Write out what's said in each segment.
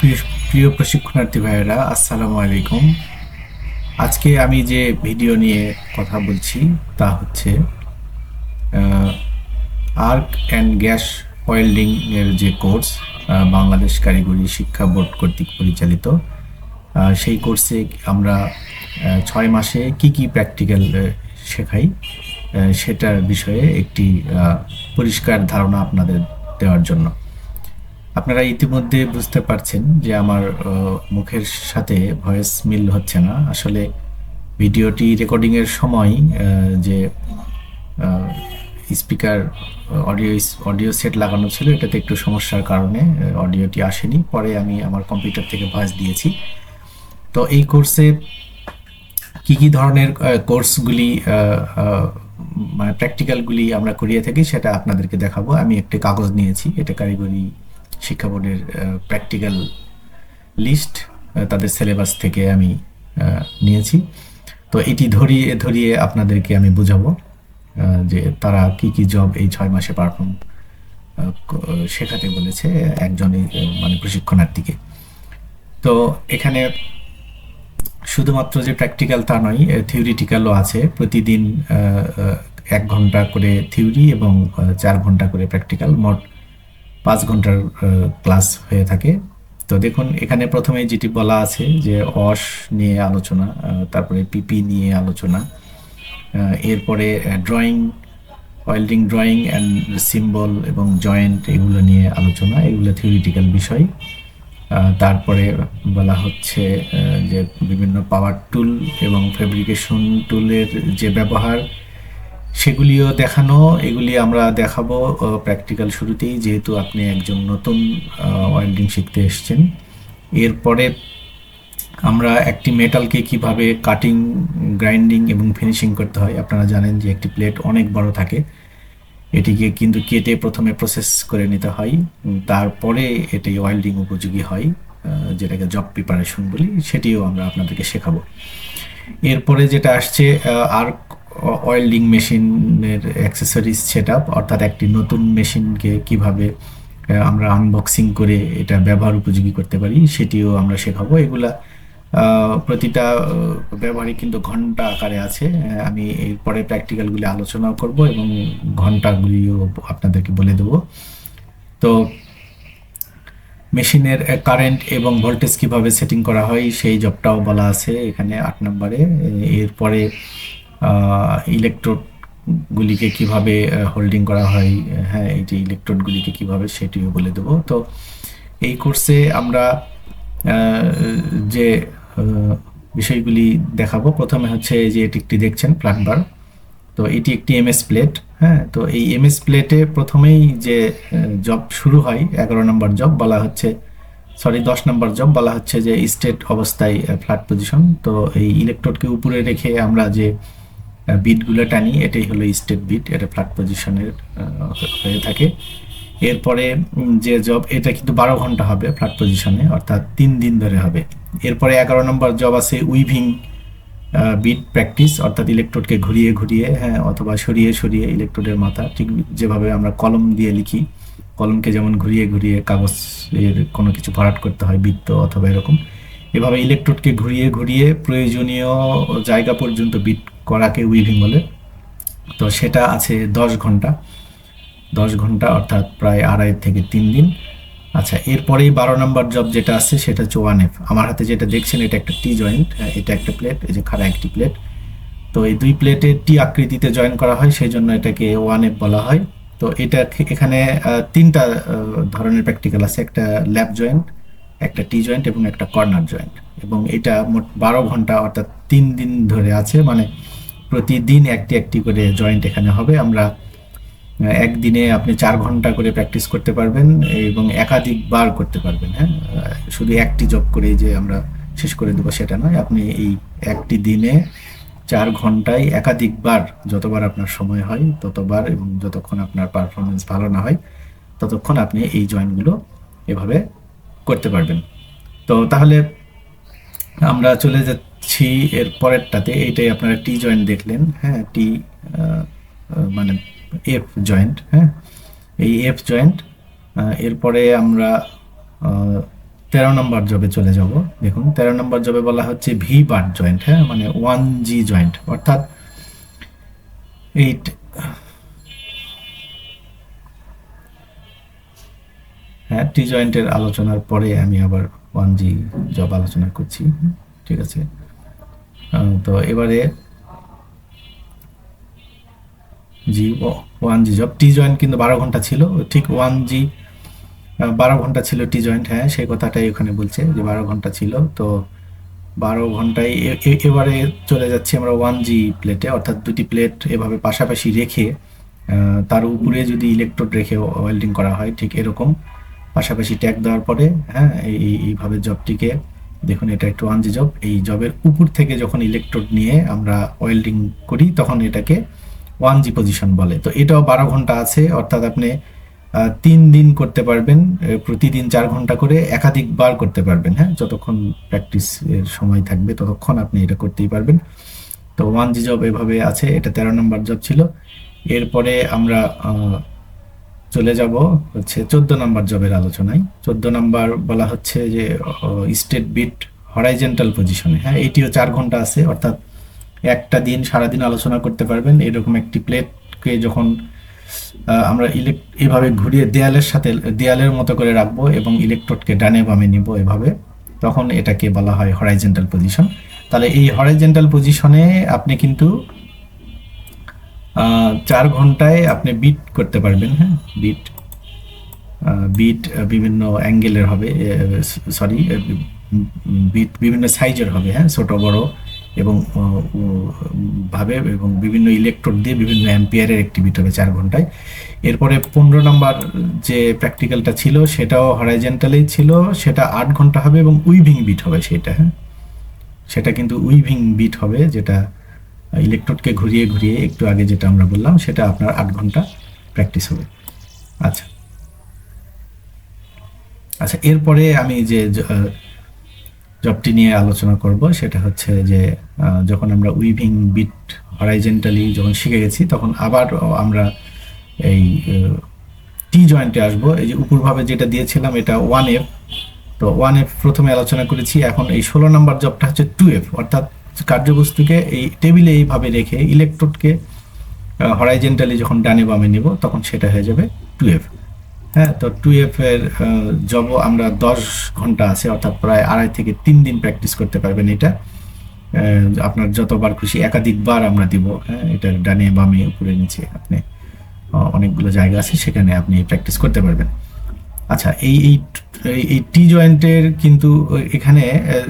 প্রিয় প্রশিক্ষণার্থী ভাইয়েরা, আসসালামু আলাইকুম। আজকে আমি যে ভিডিও নিয়ে কথা বলছি, তা হচ্ছে আর্ক অ্যান্ড গ্যাস ওয়েল্ডিং এর যে কোর্স বাংলাদেশ কারিগরি শিক্ষা বোর্ড কর্তৃক পরিচালিত। সেই কোর্সে আমরা ছয় মাসে কি কি প্র্যাকটিক্যাল শেখাই সেটার বিষয়ে একটি পরিষ্কার ধারণা আপনাদের দেওয়ার জন্য। আপনারা ইতিমধ্যে বুঝতে পারছেন যে আমার মুখের সাথে ভয়েস মিল হচ্ছে না। আসলে ভিডিওটি রেকর্ডিং এর সময় যে স্পিকার, অডিও অডিও সেট লাগানো ছিল, এটাতে একটু সমস্যার কারণে অডিওটি আসেনি। পরে আমি আমার কম্পিউটার থেকে ভয়েস দিয়েছি। তো এই কোর্সে কি কি ধরনের কোর্সগুলি মানে প্র্যাকটিক্যালগুলি আমরা করিয়ে থাকি, সেটা আপনাদেরকে দেখাবো। আমি একটি কাগজ নিয়েছি, এটা কারিগরি শিক্ষা বোর্ডের প্র্যাকটিক্যাল লিস্ট তাদের সিলেবাস থেকে আমি নিয়েছি। তো এটি ধরিয়ে ধরিয়ে আপনাদেরকে আমি বুঝাবো যে তারা কি কি জব এই ছয় মাসে পারফর্ম শেখাতে বলেছে একজন মানে প্রশিক্ষণার্থীকে। তো এখানে শুধুমাত্র যে প্র্যাকটিক্যাল তা নয় থিওরিটিক্যালও আছে। প্রতিদিন এক ঘণ্টা করে থিওরি এবং চার ঘণ্টা করে প্র্যাকটিক্যাল মোট পাঁচ ঘণ্টার ক্লাস হয়ে থাকে। তো দেখুন, এখানে প্রথমে যেটি বলা আছে যে অস নিয়ে আলোচনা তারপরে পিপি নিয়ে আলোচনা এরপরে drawing, welding drawing and symbol এবং জয়েন্ট এগুলো নিয়ে আলোচনা, এগুলো থিওরিটিক্যাল বিষয়। তারপরে বলা হচ্ছে যে বিভিন্ন পাওয়ার টুল এবং ফেব্রিকেশন টুলের যে ব্যবহার সেগুলিও দেখানো, এগুলি আমরা দেখাবো প্র্যাকটিক্যাল শুরুতেই, যেহেতু আপনি একজন নতুন ওয়েল্ডিং শিখতে এসছেন। এরপরে আমরা একটি মেটালকে কীভাবে কাটিং গ্রাইন্ডিং এবং ফিনিশিং করতে হয়, আপনারা জানেন যে একটি প্লেট অনেক বড় থাকে। এটিকে কিন্তু কেটে প্রথমে প্রসেস করে নিতে হয় তারপরে এটি ওয়েল্ডিং উপযোগী হয় যেটাকে জব প্রিপারেশন বলি, সেটিও আমরা আপনাদেরকে শেখাবো। এরপরে যেটা আসছে আর্ক ওয়েল্ডিং মেশিনের অ্যাক্সেসরিজ সেট অর্থাৎ একটি নতুন মেশিনকে কীভাবে আমরা আনবক্সিং করে এটা ব্যবহার উপযোগী করতে পারি সেটিও আমরা শেখাবো। এগুলা প্রতিটা আহ, ব্যবহারই কিন্তু ঘণ্টা আকারে আছে। আমি এরপরে প্র্যাকটিক্যালগুলি আলোচনাও করব এবং ঘন্টাগুলিও আপনাদেরকে বলে দেবো। তো মেশিনের কারেন্ট এবং ভোল্টেজ কীভাবে সেটিং করা হয় সেই জবটাও বলা আছে এখানে আট নম্বরে। এরপরে ইলেকট্রোড গুলিকে কীভাবে হোল্ডিং করা হয় হ্যাঁ এই যে ইলেকট্রোডগুলিকে কীভাবে সেটিও বলে দেবো। তো এই কোর্সে আমরা যে বিষয়গুলি দেখাবো, প্রথমে হচ্ছে যে এটি একটি দেখছেন প্লাগবার তো এটি একটি এমএস প্লেট হ্যাঁ তো এই এমএস প্লেটে প্রথমেই যে জব শুরু হয়, এগারো নম্বর জব বলা হচ্ছে সরি দশ নম্বর জব বলা হচ্ছে যে স্টেট অবস্থায় ফ্ল্যাট পজিশন তো এই ইলেকট্রোডকে উপরে রেখে আমরা যে বিটগুলো টানি, এটাই হলো স্টেট বিট এটা ফ্ল্যাট পজিশনের হয়ে থাকে। এরপরে যে জব এটা কিন্তু বারো ঘণ্টা হবে ফ্ল্যাট পজিশনে অর্থাৎ তিন দিন ধরে হবে। এরপরে এগারো নম্বর জব আছে উইভিং বিট প্র্যাকটিস অর্থাৎ ইলেকট্রোডকে ঘুরিয়ে ঘুরিয়ে হ্যাঁ অথবা সরিয়ে সরিয়ে ইলেকট্রোডের মাথা, ঠিক যেভাবে আমরা কলম দিয়ে লিখি, কলমকে যেমন ঘুরিয়ে ঘুরিয়ে কাগজের কোনো কিছু ভরাট করতে হয়, বৃত্ত অথবা এরকম, এভাবে ইলেকট্রোডকে ঘুরিয়ে ঘুরিয়ে প্রয়োজনীয় জায়গা পর্যন্ত বিট করাকে উইভিং বলে। তো সেটা আছে দশ ঘণ্টা। দশ ঘণ্টা অর্থাৎ প্রায় আড়াই থেকে তিন দিন। আচ্ছা এরপরেই বারো নম্বর জব যেটা আছে সেটা হচ্ছে ওয়ান এফ আমার হাতে যেটা দেখছেন, এটা একটা টি জয়েন্ট এটা একটা প্লেট এই যে খাড়া একটি প্লেট তো এই দুই প্লেটে টি আকৃতিতে জয়েন করা হয় সেই জন্য এটাকে ওয়ান এফ বলা হয়। তো এটা এখানে তিনটা ধরনের প্র্যাকটিক্যাল আছে। একটা ল্যাব জয়েন্ট একটা টি জয়েন্ট এবং একটা কর্নার জয়েন্ট এবং এটা মোট বারো ঘণ্টা অর্থাৎ তিন দিন ধরে আছে। মানে প্রতিদিন একটি একটি করে জয়েন্ট এখানে হবে। আমরা একদিনে আপনি চার ঘণ্টা করে প্র্যাকটিস করতে পারবেন এবং একাধিকবার করতে পারবেন হ্যাঁ? শুধু একটি জব করে যে আমরা শেষ করে দেবো সেটা নয়। আপনি এই একটি দিনে চার ঘন্টায় একাধিকবার যতবার আপনার সময় হয়, ততবার এবং যতক্ষণ আপনার পারফরমেন্স ভালো না হয়, ততক্ষণ আপনি এই জয়েন্টগুলো এভাবে করতে পারবেন। তো তাহলে আমরা চলে যাচ্ছি এর পরেরটাতে, এইটাই আপনারা টি জয়েন্ট দেখলেন হ্যাঁ টি মানে এফ জয়েন্ট হ্যাঁ এই এফ জয়েন্ট এরপরে আমরা তেরো নম্বর জবে চলে যাব। দেখুন, তেরো নম্বর জবে বলা হচ্ছে ভি বার জয়েন্ট হ্যাঁ মানে ওয়ান জি জয়েন্ট অর্থাৎ এইট হ্যাঁ টি জয়েন্টের আলোচনার পরে আমি আবার ওয়ান জি জব আলোচনা করছি, ঠিক আছে? তো এবারে G one G job T joint কিন্তু বারো ঘণ্টা ছিল, ঠিক ওয়ান জি বারো ঘণ্টা ছিল টি জয়েন্ট হ্যাঁ সেই কথাটাই ওখানে বলছে যে বারো ঘণ্টা ছিল, তো বারো ঘন্টায় এবারে চলে যাচ্ছি আমরা ওয়ান জি প্লেটে, অর্থাৎ দুটি প্লেট এভাবে পাশাপাশি রেখে তার উপরে যদি ইলেকট্রোড রেখে ওয়েল্ডিং করা হয়, ঠিক এরকম। পাশাপাশি ট্যাগ দেওয়ার পরে হ্যাঁ এই- এই- এইভাবে জবটিকে দেখুন, এটা একটু ওয়ান জি জব এই জবের উপর থেকে যখন ইলেকট্রোড নিয়ে আমরা ওয়েল্ডিং করি, তখন এটাকে ওয়ান জি পজিশন বলে। তো এটাও বারো ঘণ্টা আছে, অর্থাৎ আপনি তিন দিন করতে পারবেন প্রতিদিন চার ঘণ্টা করে একাধিকবার করতে পারবেন হ্যাঁ যতক্ষণ প্র্যাকটিস এর সময় থাকবে, ততক্ষণ আপনি এটা করতেই পারবেন। তো ওয়ান জি জব এভাবে আছে, এটা তেরো নম্বর জব ছিল। এরপরে আমরা চলে যাব হচ্ছে চোদ্দ নম্বর জবের আলোচনায়। চোদ্দ নম্বর বলা হচ্ছে যে স্টেট বিট হরাইজেন্টাল পজিশনে। হ্যাঁ এটিও চার ঘণ্টা আছে, অর্থাৎ একটা দিন, সারাদিন আলোচনা করতে পারবেন। এরকম একটি প্লেটকে যখন আমরা ইলেক, এভাবে ঘুরিয়ে দেয়ালের সাথে, দেয়ালের মতো করে রাখব এবং ইলেকট্রোডকে ডানে বামে নিব এভাবে, তখন এটাকে বলা হয় হরাইজেন্টাল পজিশন। তাহলে এই হরাইজেন্টাল পজিশনে আপনি কিন্তু চার ঘন্টায় আপনি বিট করতে পারবেন হ্যাঁ? বিট বিট বিভিন্ন অ্যাঙ্গেলের হবে সরি বিট বিভিন্ন সাইজের হবে হ্যাঁ? ছোটো, বড় এবং ভাবে এবং বিভিন্ন ইলেকট্রোড দিয়ে বিভিন্ন অ্যাম্পিয়ারের একটি বিট হবে চার ঘন্টায়। এরপরে পনেরো নম্বর যে প্র্যাকটিক্যালটা ছিল, সেটাও হরাইজেন্টালেই ছিল, সেটা আট ঘণ্টা হবে এবং উইভিং বিট হবে সেটা হ্যাঁ? সেটা কিন্তু উইভিং বিট হবে, যেটা ইলেকট্রোডকে ঘুরিয়ে ঘুরিয়ে একটু আগে যেটা আমরা বললাম, সেটা আপনার আট ঘণ্টা প্র্যাকটিস হবে। আচ্ছা। আচ্ছা এরপরে আমি যে জবটি নিয়ে আলোচনা করব, সেটা হচ্ছে যে যখন আমরা উইভিং বিট হরাইজেন্টালি যখন শিখে গেছি, তখন আবার আমরা এই টি জয়েন্টে আসব। এই যে উপরভাবে যেটা দিয়েছিলাম, এটা ওয়ান এফ তো ওয়ান এফ প্রথমে আলোচনা করেছি। এখন এই ষোলো নম্বর জবটা হচ্ছে টু এফ অর্থাৎ কার্যবস্তুকে এই টেবিলে এইভাবে রেখে ইলেকট্রোডকে হরাইজেন্টালি যখন ডানে বামে নিব, তখন সেটা হয়ে যাবে টু এফ হ্যাঁ তো টু এফ এর জব আমরা দশ ঘণ্টা আছে, অর্থাৎ প্রায় আড়াই থেকে তিন দিন প্র্যাকটিস করতে পারবেন এটা। আপনার যতবার খুশি একাধিকবার আমরা দিব হ্যাঁ এটা ডানে বামে, উপরে নিচে, আপনি অনেকগুলো জায়গা আছে, সেখানে আপনি প্র্যাকটিস করতে পারবেন। আচ্ছা এই এই, এই- টি জয়েন্টের কিন্তু এখানে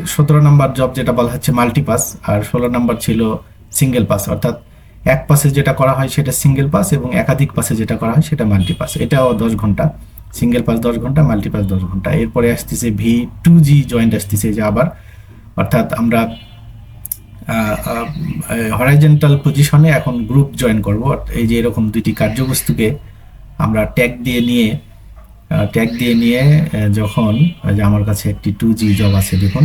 সতেরো নম্বর জব যেটা বলা হচ্ছে মাল্টিপাস আর ষোলো নম্বর ছিল সিঙ্গেল পাস অর্থাৎ এক পাসে যেটা করা হয় সেটা সিঙ্গেল পাস এবং একাধিক পাসে যেটা করা হয় সেটা মাল্টিপাস এটাও দশ ঘণ্টা সিঙ্গেল পাস দশ ঘণ্টা মাল্টিপাস দশ ঘণ্টা। এরপরে আসতেছে ভি টু জি জয়েন্ট আসতেছে যে আবার, অর্থাৎ আমরা হরাইজেন্টাল পজিশনে এখন গ্রুপ জয়েন করব। এই যে এরকম দুইটি কার্যবস্তুকে আমরা ট্যাগ দিয়ে নিয়ে ট্যাগ দিয়ে নিয়ে যখন যে আমার কাছে একটি টু জি জব আছে, দেখুন,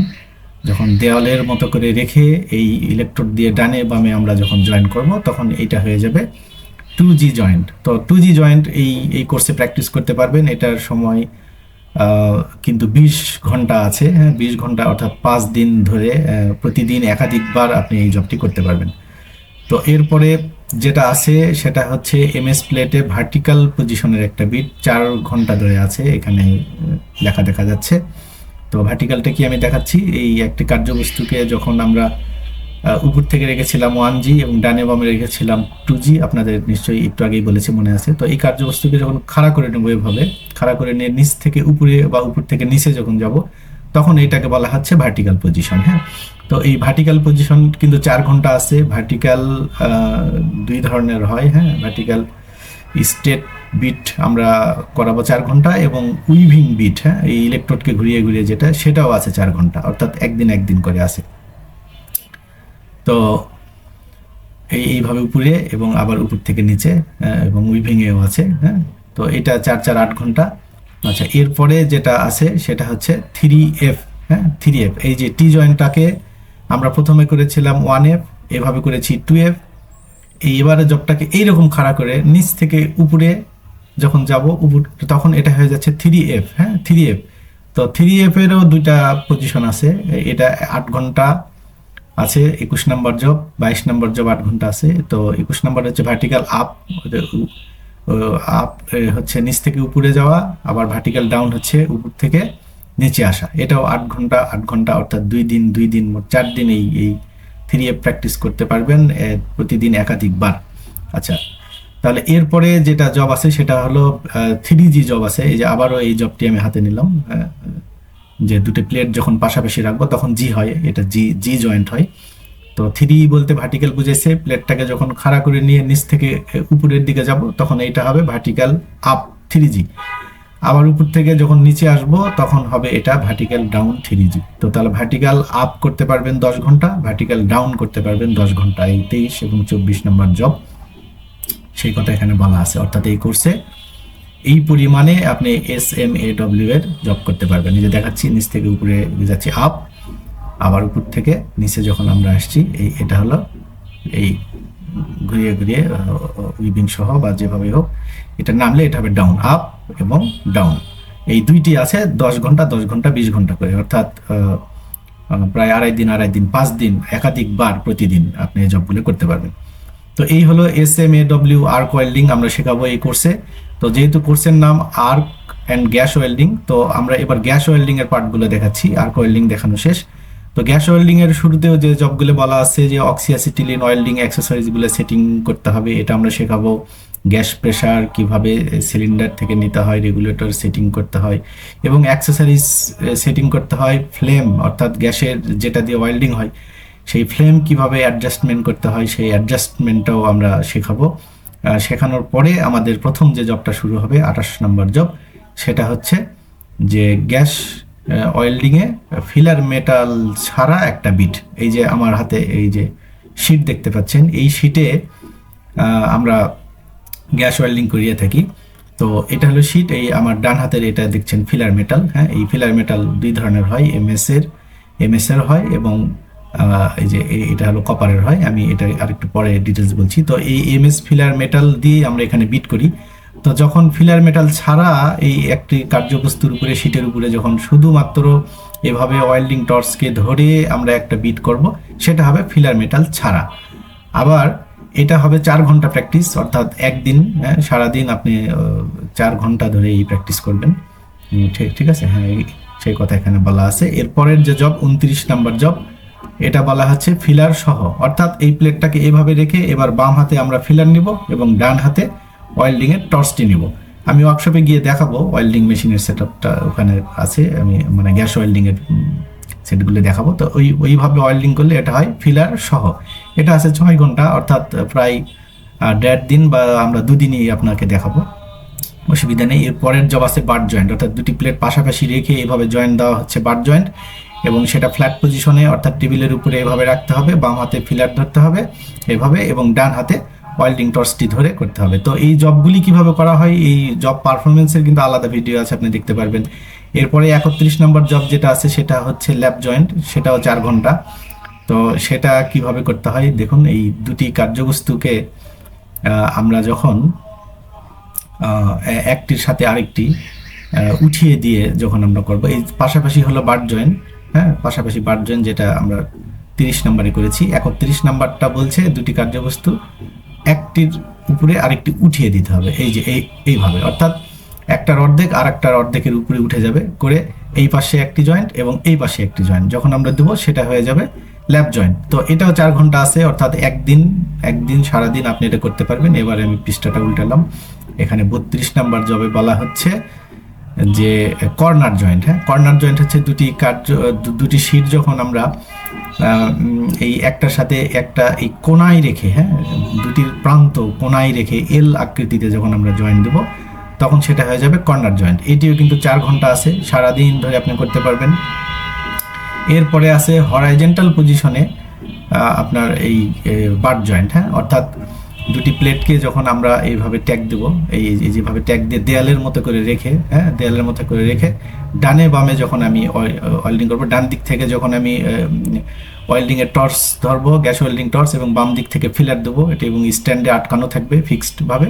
যখন দেওয়ালের মতো করে রেখে এই ইলেকট্রোড দিয়ে ডানে বামে আমরা যখন জয়েন করব, তখন এইটা হয়ে যাবে টু জি জয়েন্ট তো টু জি জয়েন্ট এই এই কোর্সে প্র্যাকটিস করতে পারবেন। এটার সময় কিন্তু বিশ ঘণ্টা আছে হ্যাঁ বিশ ঘণ্টা অর্থাৎ পাঁচ দিন ধরে প্রতিদিন একাধিকবার আপনি এই জবটি করতে পারবেন। তো এরপরে যেটা আছে সেটা হচ্ছে এমএস প্লেটে ভার্টিক্যাল পজিশনের একটা বিট চার ঘণ্টা ধরে আছে, এখানে লেখা দেখা যাচ্ছে। তো ভার্টিক্যালটা কি আমি দেখাচ্ছি? এই একটি কার্যবস্তুকে যখন আমরা উপর থেকে রেখেছিলাম ওয়ান জি এবং ডানে বামে রেখেছিলাম টু জি আপনাদের নিশ্চয়ই একটু আগেই বলেছি, মনে আছে। তো এই কার্যবস্তুকে যখন খাড়া করে নেব এভাবে, খাড়া করে নিয়ে নিচ থেকে উপরে বা উপর থেকে নিচে যখন যাব তখন এইটাকে বলা হচ্ছে ভার্টিক্যাল পজিশন হ্যাঁ? তো এই ভার্টিক্যাল পজিশন কিন্তু চার ঘণ্টা আছে। ভার্টিক্যাল দুই ধরনের হয় হ্যাঁ? ভার্টিক্যাল স্টেট বিট আমরা করাবো চার ঘণ্টা এবং উইভিং বিট হ্যাঁ? এই ইলেকট্রোডকে ঘুরিয়ে ঘুরিয়ে যেটা, সেটাও আছে চার ঘণ্টা, অর্থাৎ একদিন একদিন করে আছে। তো এই, এইভাবে উপরে এবং আবার উপর থেকে নিচে এবং উইভিংয়েও আছে হ্যাঁ? তো এটা চার চার আট ঘণ্টা। আচ্ছা এরপরে যেটা আছে সেটা হচ্ছে থ্রি এফ হ্যাঁ? থ্রি এফ এই যে টি জয়েন্টটাকে আমরা প্রথমে করেছিলাম ওয়ান এফ এভাবে করেছি টু এফ এই জবটাকে এইরকম খাড়া করে নিচ থেকে উপরে যখন যাব, উপর তখন এটা হয়ে যাচ্ছে থ্রি এফ হ্যাঁ? থ্রি এফ তো থ্রি এফ এরও দুইটা পজিশন আছে। এটা আট ঘণ্টা আছে, একুশ নম্বর জব বাইশ নম্বর জব আট ঘণ্টা আছে। তো একুশ নম্বর হচ্ছে ভার্টিক্যাল আপ আপ হচ্ছে নিচ থেকে উপরে যাওয়া, আবার ভার্টিক্যাল ডাউন হচ্ছে উপর থেকে নিচে আসা। এটাও আট ঘণ্টা আট ঘণ্টা, অর্থাৎ দুই দিন দুই দিন, মোট চার দিন এই এই থ্রি এফ প্র্যাকটিস করতে পারবেন প্রতিদিন একাধিকবার। আচ্ছা তাহলে এরপরে যেটা জব আছে সেটা হলো থ্রি জি জব আছে। এই যে আবারও এই জবটি আমি হাতে নিলাম যে দুটো প্লেট যখন পাশাপাশি রাখব তখন জি হয়, এটা জি জি জয়েন্ট হয়। তো থ্রি বলতে ভার্টিক্যাল বুঝেছে। প্লেটটাকে যখন খাড়া করে নিয়ে নিচ থেকে উপরের দিকে যাব, তখন এইটা হবে ভার্টিক্যাল আপ থ্রি জি আবার উপর থেকে যখন নিচে আসব, তখন হবে এটা ভার্টিক্যাল ডাউন থ্রি জি তো তাহলে ভার্টিক্যাল আপ করতে পারবেন দশ ঘণ্টা ভার্টিক্যাল ডাউন করতে পারবেন দশ ঘণ্টা। এই তেইশ এবং চব্বিশ নম্বর জব সেই কথা এখানে বলা আছে। অর্থাৎ এই কোর্সে এই পরিমাণে আপনি এস এম এ ডব্লিউ এর জব করতে পারবেন। এই যে দেখাচ্ছি, নিচ থেকে উপরে যাচ্ছি আপ আবার উপর থেকে নিচে যখন আমরা আসছি, এই এটা হলো এই ঘুরিয়ে ঘুরিয়ে উইভিং সহ বা যেভাবে হোক, এটা নামলে এটা হবে ডাউন আপ এবং ডাউন এই দুইটি আছে দশ ঘণ্টা দশ ঘণ্টা, বিশ ঘণ্টা করে। অর্থাৎ প্রায় আড়াই দিন আড়াই দিন, পাঁচ দিন, একাধিকবার প্রতিদিন আপনি এই জবগুলো করতে পারবেন। তো এই হলো S M A W arc welding আমরা শেখাবো এই কোর্সে তো যেহেতু কোর্সের নাম আর্ক অ্যান্ড গ্যাস ওয়েল্ডিং তো আমরা এবার গ্যাস ওয়েল্ডিং এর পার্টগুলো দেখাচ্ছি। আর্ক ওয়েল্ডিং দেখানো শেষ। তো গ্যাস ওয়েল্ডিং এর শুরুতেও যে জবগুলো বলা আছে যে অক্সিয়াসিটিলিন ওয়েল্ডিং অ্যাক্সেসরিজগুলো সেটিং করতে হবে, এটা আমরা শেখাবো। গ্যাস প্রেশার কীভাবে সিলিন্ডার থেকে নিতে হয়, রেগুলেটর সেটিং করতে হয় এবং অ্যাক্সেসরিজ সেটিং করতে হয় ফ্লেম, অর্থাৎ গ্যাসের যেটা দিয়ে ওয়েল্ডিং হয়, সেই ফ্লেম কীভাবে অ্যাডজাস্টমেন্ট করতে হয়, সেই অ্যাডজাস্টমেন্টটাও আমরা শেখাবো। শেখানোর পরে আমাদের প্রথম যে জবটা শুরু হবে, আঠাশ নম্বর জব, সেটা হচ্ছে যে গ্যাস ওয়েল্ডিংয়ে ফিলার মেটাল ছাড়া একটা বিট এই যে আমার হাতে এই যে শিট দেখতে পাচ্ছেন, এই শিটে আমরা গ্যাস ওয়েল্ডিং করিয়ে থাকি। তো এটা হলো শিট এই আমার ডান হাতের এটা দেখছেন ফিলার মেটাল হ্যাঁ? এই ফিলার মেটাল দুই ধরনের হয় এমএস এর এর হয় এবং এই যে এটা হলো কপারের হয়। আমি এটা আরেকটু পরে ডিটেলস বলছি। তো এই এমএস ফিলার মেটাল দিয়ে আমরা এখানে বিট করি। তো যখন ফিলার মেটাল ছাড়া এই একটি কার্যবস্তুর উপরে শিটের উপরে যখন শুধুমাত্র এভাবে ওয়েল্ডিং টর্চকে ধরে আমরা একটা বিট করব সেটা হবে ফিলার মেটাল ছাড়া। আবার এটা হবে চার ঘণ্টা প্র্যাকটিস অর্থাৎ একদিন হ্যাঁ, সারাদিন আপনি চার ঘণ্টা ধরে এই প্র্যাকটিস করবেন। ঠিক ঠিক আছে? হ্যাঁ সেই কথা এখানে বলা আছে। এরপরের যে জব উনত্রিশ নাম্বার জব এটা বলা হচ্ছে ফিলার সহ। অর্থাৎ এই প্লেটটাকে এভাবে রেখে এবার বাম হাতে আমরা ফিলার নিব এবং ডান হাতে ওয়েল্ডিং এর টর্চটি নিব। আমি ওয়ার্কশপে গিয়ে দেখাবো ওয়েল্ডিং মেশিনের সেট আপটা ওখানে আছে। আমি মানে গ্যাস ওয়েল্ডিং এর সেটগুলো দেখাবো। তো ওই, ওইভাবে ওয়েল্ডিং করলে এটা হয় ফিলার সহ। এটা আছে ছয় ঘণ্টা, অর্থাৎ প্রায় দেড় দিন বা আমরা দুদিনই আপনাকে দেখাবো। অসুবিধা নেই। এর পরের জব আছে বার জয়েন্ট অর্থাৎ দুটি প্লেট পাশাপাশি রেখে এভাবে জয়েন্ট দেওয়া হচ্ছে বার জয়েন্ট এবং সেটা ফ্ল্যাট পজিশনে অর্থাৎ টেবিলের উপরে এভাবে রাখতে হবে, বাম হাতে ফিলার ধরতে হবে এভাবে এবং ডান হাতে ওয়েল্ডিং টর্চটি ধরে করতে হবে। তো এই জবগুলি কীভাবে করা হয়? এই জব পারফরমেন্সের কিন্তু আলাদা ভিডিও আছে, আপনি দেখতে পারবেন। এরপরে একত্রিশ নম্বর জব যেটা আছে, সেটা হচ্ছে ল্যাব জয়েন্ট সেটাও চার ঘণ্টা। তো সেটা কীভাবে করতে হয়? দেখুন, এই দুটি কার্যবস্তুকে আমরা যখন একটির সাথে আরেকটি উঠিয়ে দিয়ে যখন আমরা করব, এই পাশাপাশি হলো বার জয়েন হ্যাঁ? পাশাপাশি বার জয়েন যেটা আমরা তিরিশ নম্বরে করেছি। একত্রিশ নাম্বারটা বলছে দুটি কার্যবস্তু। একটির উপরে আরেকটি উঠিয়ে দিতে হবে। এই যে, এই, এইভাবে। অর্থাৎ একটার অর্ধেক আর একটার অর্ধেকের উপরে উঠে যাবে করে এই পাশে একটি জয়েন্ট এবং এই পাশে একটি জয়েন্ট যখন আমরা দেবো, সেটা হয়ে যাবে ল্যাব জয়েন্ট তো এটাও চার ঘণ্টা আছে, অর্থাৎ একদিন একদিন সারাদিন আপনি এটা করতে পারবেন। এবারে আমি পৃষ্ঠাটা উল্টালাম। এখানে বত্রিশ নাম্বার জবে বলা হচ্ছে যে কর্নার জয়েন্ট হ্যাঁ? কর্নার জয়েন্ট হচ্ছে দুটি কার্য, দুটি শিট যখন আমরা এই একটার সাথে একটা এই কোনায় রেখে হ্যাঁ? দুটির প্রান্ত কোনায় রেখে এল আকৃতিতে যখন আমরা জয়েন্ট দেব, তখন সেটা হয়ে যাবে কর্নার জয়েন্ট। এটিও কিন্তু চার ঘণ্টা আছে, সারাদিন ধরে আপনি করতে পারবেন। এরপরে আছে হরাইজেন্টাল পজিশনে আপনার এই বার জয়েন্ট হ্যাঁ? অর্থাৎ দুটি প্লেটকে যখন আমরা এইভাবে ট্যাগ দেব, এই যেভাবে ট্যাগ দিয়ে দেয়ালের মতো করে রেখে হ্যাঁ দেয়ালের মতো করে রেখে ডানে বামে যখন আমি ওয়েল্ডিং করব, ডান দিক থেকে যখন আমি ওয়েল্ডিংয়ের টর্চ ধরবো গ্যাস ওয়েল্ডিং টর্চ এবং বাম দিক থেকে ফিলার দেবো, এটি এবং স্ট্যান্ডে আটকানো থাকবে ফিক্সডভাবে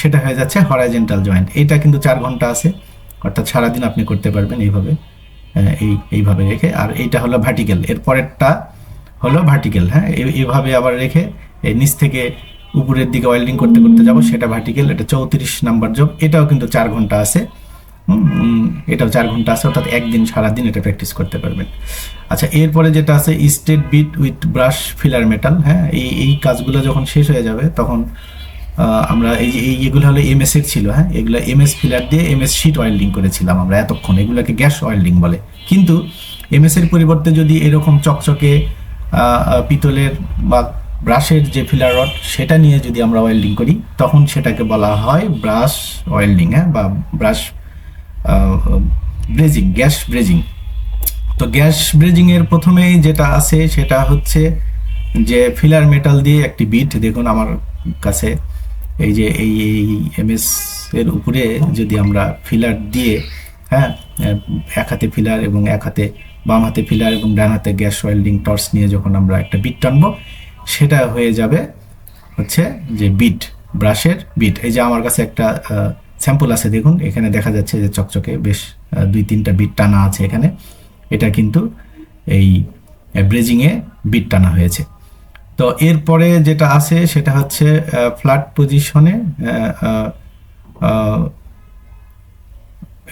সেটা হয়ে যাচ্ছে হরাইজেন্টাল জয়েন্ট এটা কিন্তু চার ঘণ্টা আছে, অর্থাৎ সারাদিন আপনি করতে পারবেন এইভাবে এই, এইভাবে রেখে। আর এইটা হলো ভার্টিক্যাল এর পরেরটা হলো ভার্টিক্যাল হ্যাঁ এই- এইভাবে আবার রেখে এই নিচ থেকে উপরের দিকে ওয়েল্ডিং করতে করতে যাব, সেটা ভার্টিক্যাল এটা চৌত্রিশ নাম্বার জব এটাও কিন্তু চার ঘণ্টা আছে। এটাও চার ঘণ্টা আছে, অর্থাৎ একদিন সারাদিন এটা প্র্যাকটিস করতে পারবেন। আচ্ছা এরপরে যেটা আছে straight bead with brass filler metal হ্যাঁ এই এই কাজগুলো যখন শেষ হয়ে যাবে, তখন আমরা এই যে, এই- এগুলো হলো এমএস এর ছিল হ্যাঁ এগুলো এমএস ফিলার দিয়ে এমএস শিট ওয়েল্ডিং করেছিলাম আমরা এতক্ষণ, এগুলোকে গ্যাস ওয়েল্ডিং বলে। কিন্তু এমএস এর পরিবর্তে যদি এরকম চকচকে পিতলের বা ব্রাশের যে ফিলার রড সেটা নিয়ে যদি আমরা ওয়েল্ডিং করি, তখন সেটাকে বলা হয় ব্রাশ ওয়েল্ডিং হ্যাঁ? বা ব্রাশ ব্রেজিং গ্যাস ব্রেজিং তো গ্যাস ব্রেজিংয়ের প্রথমেই যেটা আছে, সেটা হচ্ছে যে ফিলার মেটাল দিয়ে একটি বিট দেখুন আমার কাছে, এই যে এই এমএস এর উপরে যদি আমরা ফিলার দিয়ে হ্যাঁ? এক হাতে ফিলার এবং এক হাতে বাম হাতে ফিলার এবং ডান হাতে গ্যাস ওয়েল্ডিং টর্চ নিয়ে যখন আমরা একটা বিট টানবো সেটা হয়ে যাবে হচ্ছে যে বিট ব্রাশের বিট এই যে আমার কাছে একটা স্যাম্পল আছে, দেখুন, এখানে দেখা যাচ্ছে যে চকচকে বেশ দুই তিনটা বিট টানা আছে এখানে। এটা কিন্তু এই ব্রেজিংয়ে বিট টানা হয়েছে। তো এরপরে যেটা আছে, সেটা হচ্ছে ফ্ল্যাট পজিশনে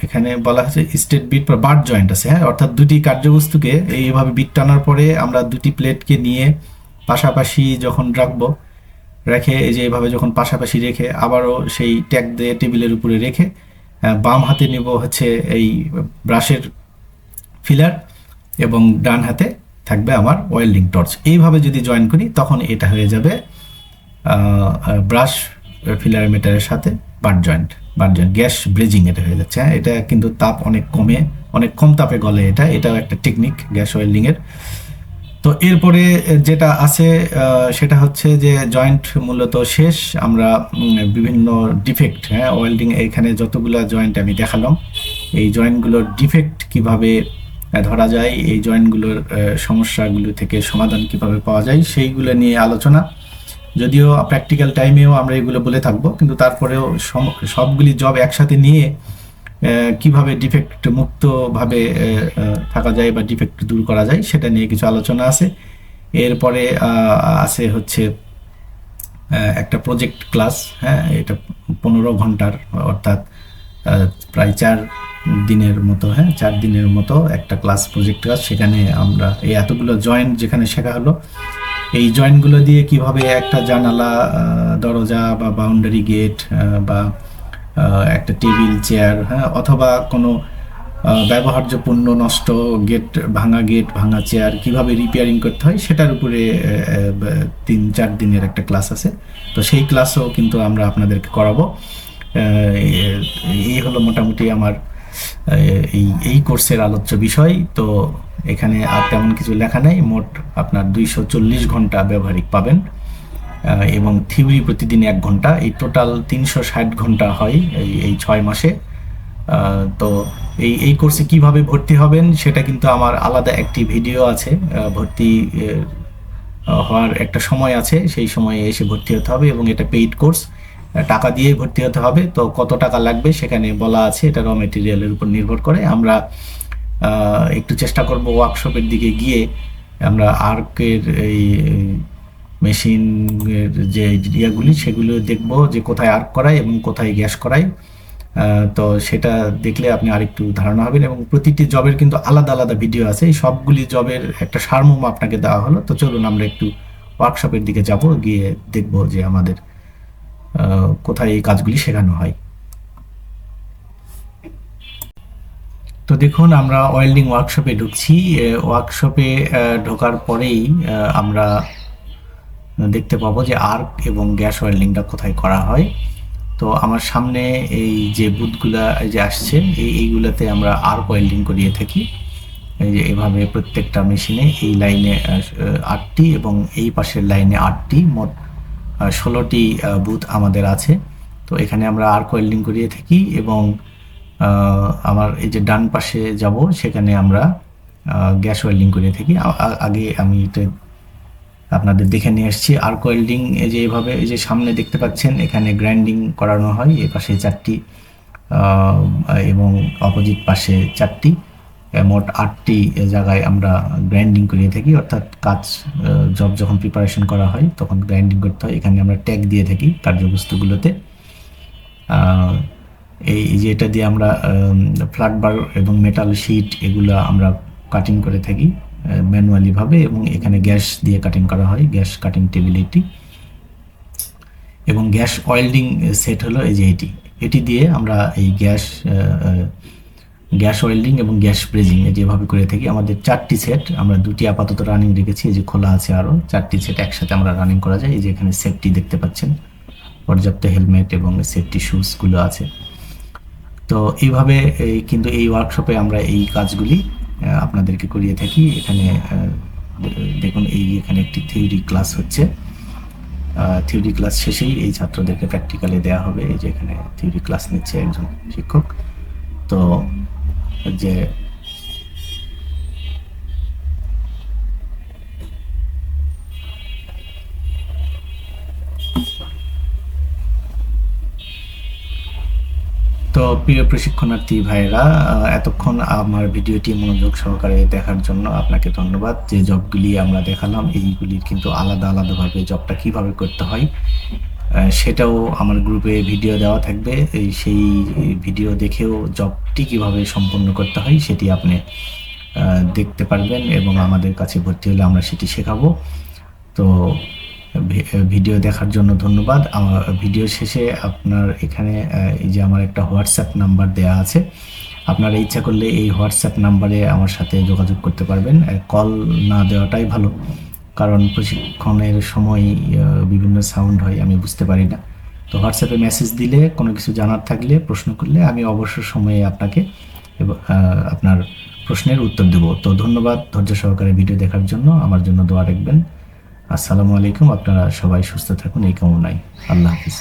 এখানে বলা হচ্ছে স্টেট বিট বা বার জয়েন্ট আছে হ্যাঁ? অর্থাৎ দুটি কার্যবস্তুকে এইভাবে বিট টানার পরে আমরা দুটি প্লেটকে নিয়ে পাশাপাশি যখন রাখব, রেখে এই যে এভাবে যখন পাশাপাশি রেখে আবারও সেই ট্যাগ দিয়ে টেবিলের উপরে রেখে বাম হাতে নিব হচ্ছে এই ব্রাশের ফিলার এবং ডান হাতে থাকবে আমার ওয়েল্ডিং টর্চ। এইভাবে যদি জয়েন করি তখন এটা হয়ে যাবে ব্রাশ ফিলার মেটারের সাথে butt joint butt joint, gas brazing এটা হয়ে যাচ্ছে। হ্যাঁ এটা কিন্তু তাপ অনেক কমে, অনেক কম তাপে গলে এটা। এটাও একটা টেকনিক গ্যাস ওয়েল্ডিংয়ের। তো এরপরে যেটা আছে সেটা হচ্ছে যে জয়েন্ট মূলত শেষ। আমরা বিভিন্ন ডিফেক্ট হ্যাঁ ওয়েল্ডিং এখানে যতগুলো জয়েন্ট আমি দেখালাম, এই জয়েন্টগুলোর ডিফেক্ট কীভাবে ধরা যায়, এই জয়েন্টগুলোর সমস্যাগুলো থেকে সমাধান কীভাবে পাওয়া যায়, সেইগুলো নিয়ে আলোচনা। যদিও প্র্যাকটিক্যাল টাইমেও আমরা এগুলো বলে থাকব, কিন্তু তারপরেও সবগুলি জব একসাথে নিয়ে কীভাবে ডিফেক্ট মুক্তভাবে থাকা যায় বা ডিফেক্ট দূর করা যায় সেটা নিয়ে কিছু আলোচনা আছে। এরপরে আছে হচ্ছে একটা প্রজেক্ট ক্লাস হ্যাঁ এটা পনেরো ঘণ্টার, অর্থাৎ প্রায় চার দিনের মতো হ্যাঁ চার দিনের মতো একটা ক্লাস প্রজেক্ট ক্লাস সেখানে আমরা এই এতগুলো জয়েন্ট যেখানে শেখা হলো, এই জয়েন্টগুলো দিয়ে কীভাবে একটা জানালা দরজা বা বাউন্ডারি গেট বা একটা টেবিল, চেয়ার হ্যাঁ অথবা কোনো ব্যবহার্য পণ্য নষ্ট গেট, ভাঙা গেট, ভাঙা চেয়ার কীভাবে রিপেয়ারিং করতে হয় সেটার উপরে তিন, চার দিনের একটা ক্লাস আছে। তো সেই ক্লাসও কিন্তু আমরা আপনাদেরকে করাবো। এই হলো মোটামুটি আমার এই এই কোর্সের আলোচ্য বিষয়। তো এখানে আর তেমন কিছু লেখা নেই। মোট আপনার দুইশো চল্লিশ ঘণ্টা ব্যবহারিক পাবেন। এবং থিওরি প্রতিদিন এক ঘণ্টা, এই টোটাল তিনশো ষাট ঘণ্টা হয় এই এই ছয় মাসে। তো এই এই কোর্সে কীভাবে ভর্তি হবেন সেটা কিন্তু আমার আলাদা একটি ভিডিও আছে। ভর্তি হওয়ার একটা সময় আছে, সেই সময়ে এসে ভর্তি হতে হবে এবং এটা পেইড কোর্স টাকা দিয়ে ভর্তি হতে হবে, তো কত টাকা লাগবে সেখানে বলা আছে, এটা র মেটেরিয়ালের উপর নির্ভর করে। আমরা একটু চেষ্টা করব ওয়ার্কশপের দিকে গিয়ে আমরা আর্কের এই মেশিনের যে ইয়েগুলি, সেগুলো দেখব যে কোথায় আর্ক করায় এবং কোথায় গ্যাস করায়। তো সেটা দেখলে আপনি আরেকটু ধারণা হবেন এবং প্রতিটি জবের কিন্তু আলাদা আলাদা ভিডিও আছে। এই সবগুলি জবের একটা সারমর্ম আপনাকে দেওয়া হলো। তো চলুন আমরা একটু ওয়ার্কশপের দিকে যাব, গিয়ে দেখব যে আমাদের কোথায় এই কাজগুলি শেখানো হয়। তো দেখুন, আমরা ওয়েল্ডিং ওয়ার্কশপে ঢুকছি। ওয়ার্কশপে ঢোকার পরেই আমরা দেখতে পাবো যে আর্ক এবং গ্যাস ওয়েল্ডিংটা কোথায় করা হয়। তো আমার সামনে এই যে বুথগুলা যে আসছে, এই এইগুলাতে আমরা আর্ক ওয়েল্ডিং করিয়ে থাকি। এই যে এভাবে প্রত্যেকটা মেশিনে এই লাইনে আটটি এবং এই পাশের লাইনে আটটি, মোট ষোলোটি বুথ আমাদের আছে। তো এখানে আমরা আর্ক ওয়েল্ডিং করিয়ে থাকি এবং আমার এই যে ডান পাশে যাব, সেখানে আমরা গ্যাস ওয়েল্ডিং করিয়ে থাকি। আগে আমি এটা আপনাদের দেখে নিয়ে এসেছি। আর্ক ওয়েল্ডিং এই যে এভাবে, এই যে সামনে দেখতে পাচ্ছেন, এখানে গ্রাইন্ডিং করানো হয়, এ পাশে চারটি এবং অপোজিট পাশে চারটি মোট আটটি জায়গায় আমরা গ্রাইন্ডিং করিয়ে থাকি। অর্থাৎ কাজ জব যখন প্রিপারেশন করা হয়, তখন গ্রাইন্ডিং করতে হয়। এখানে আমরা ট্যাগ দিয়ে থাকি কার্যবস্তুগুলোতে। এই যে এটা দিয়ে আমরা ফ্ল্যাট বার এবং মেটাল শিট এগুলো আমরা কাটিং করে থাকি। ম্যানুয়ালি ভাবে এবং এখানে গ্যাস দিয়ে কাটিং করা হয়, গ্যাস কাটিং টেবিল এটি। এবং গ্যাস ওয়েল্ডিং সেট হলো এই যে এটি। এটি দিয়ে আমরা এই গ্যাস গ্যাস ওয়েল্ডিং এবং গ্যাস ব্রেজিং যেভাবে করে থাকি, আমাদের চারটি সেট আমরা দুটি আপাতত রানিং রেখেছি, এই যে খোলা আছে আরও চারটি সেট একসাথে আমরা রানিং করা যায়, এই যে এখানে সেফটি দেখতে পাচ্ছেন। পর্যাপ্ত হেলমেট এবং সেফটি শুজগুলো আছে। তো এইভাবে, এই কিন্তু এই ওয়ার্কশপে আমরা এই কাজগুলি আপনাদেরকে করিয়ে থাকি। এখানে দেখুন, এই এখানে একটি থিওরি ক্লাস হচ্ছে। থিওরি ক্লাস শেষেই এই ছাত্রদেরকে প্র্যাকটিক্যালে দেওয়া হবে। এই যে এখানে থিওরি ক্লাস নিচ্ছে একজন শিক্ষক। তো, যে প্রিয় প্রশিক্ষণার্থী ভাইয়েরা আহ, এতক্ষণ আমার ভিডিওটি মনোযোগ সহকারে দেখার জন্য আপনাকে ধন্যবাদ। যে জবগুলি আমরা দেখালাম এইগুলির কিন্তু আলাদা আলাদাভাবে জবটা কীভাবে করতে হয় সেটাও আমার গ্রুপে ভিডিও দেওয়া থাকবে। এই সেই ভিডিও দেখেও জবটি কীভাবে সম্পন্ন করতে হয় সেটি আপনি দেখতে পারবেন এবং আমাদের কাছে ভর্তি হলে আমরা সেটি শেখাবো। তো ভিডিও দেখার জন্য ধন্যবাদ। আমার ভিডিও শেষে আপনার এখানে এই যে আমার একটা হোয়াটসঅ্যাপ নাম্বার দেয়া আছে। আপনারা ইচ্ছা করলে এই হোয়াটসঅ্যাপ নাম্বারে আমার সাথে যোগাযোগ করতে পারবেন। কল না দেওয়াটাই ভালো। কারণ প্রশিক্ষণের সময় বিভিন্ন সাউন্ড হয়, আমি বুঝতে পারি না। তো হোয়াটসঅ্যাপে মেসেজ দিলে, কোনো কিছু জানার থাকলে, প্রশ্ন করলে আমি অবশ্য সময়ে আপনাকে আপনার প্রশ্নের উত্তর দেব। তো ধন্যবাদ ধৈর্য সহকারে ভিডিও দেখার জন্য। আমার জন্য দোয়া রাখবেন। আসসালামু আলাইকুম আপনারা সবাই সুস্থ থাকুন এই কামনাই আল্লাহ হাফিজ।